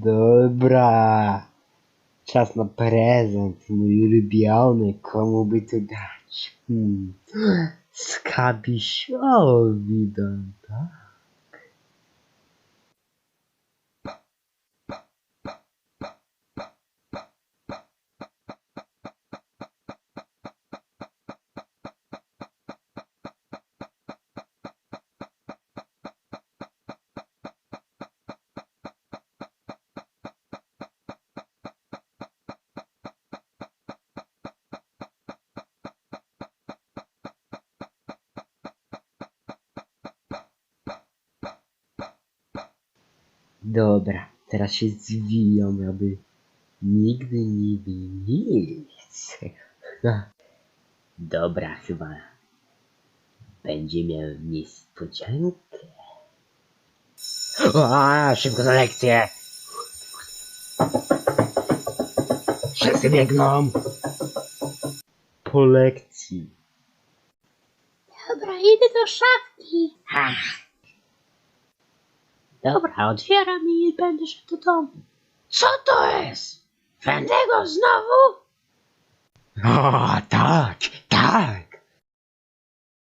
Dobra. Czas na prezent, mój ulubiony. Komu by to dać? Hmm. Skabisiowi dam, tak? Dobra, teraz się zwijam, aby nigdy nie było nic. Dobra, chyba będzie miał niespodziankę. A, szybko na lekcję! Wszyscy biegną! Po lekcji. Dobra, idę do szafki. Ach, Dobra, otwieram i będę szedł do domu. Co to jest? Fendego znowu? o, tak, tak!